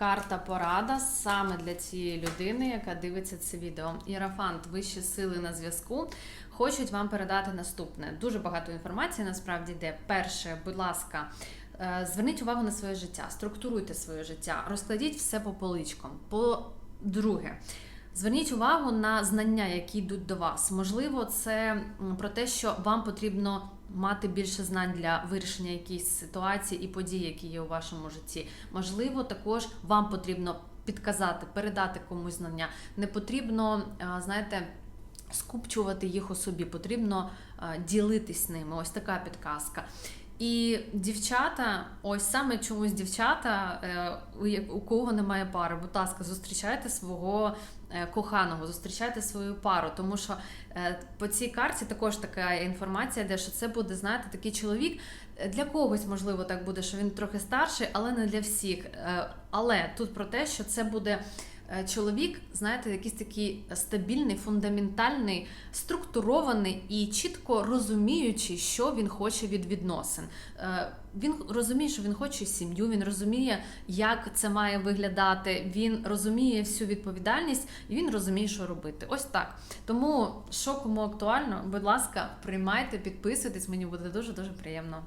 карта порада саме для цієї людини, яка дивиться це відео. Ірафант, вищі сили на зв'язку. Хочуть вам передати наступне. Дуже багато інформації насправді йде. Перше, будь ласка, е, зверніть увагу на своє життя, структуруйте своє життя, розкладіть все по поличкам. По-друге, Зверніть увагу на знання, які йдуть до вас. Можливо, це про те, що вам потрібно мати більше знань для вирішення якихось ситуацій і подій, які є у вашому житті. Можливо, також вам потрібно підказати, передати комусь знання. Не потрібно, знаєте. Скупчувати їх у собі, потрібно ділитись ними. Ось така підказка. І дівчата, ось саме чомусь дівчата, е, у кого немає пари, будь ласка, зустрічайте свого е, коханого, зустрічайте свою пару, тому що е, по цій карті також така інформація, де що це буде, знаєте, такий чоловік. Для когось, можливо, так буде, що він трохи старший, але не для всіх. Але тут про те, що це буде. Е, Чоловік, знаєте, якийсь такий стабільний, фундаментальний, структурований і чітко розуміючи, що він хоче від відносин. Е, Він розуміє, що він хоче сім'ю, він розуміє, як це має виглядати. Він розуміє всю відповідальність і він розуміє, що робити. Ось так. Тому, що кому актуально, будь ласка, приймайте, підписуйтесь, мені буде дуже дуже приємно.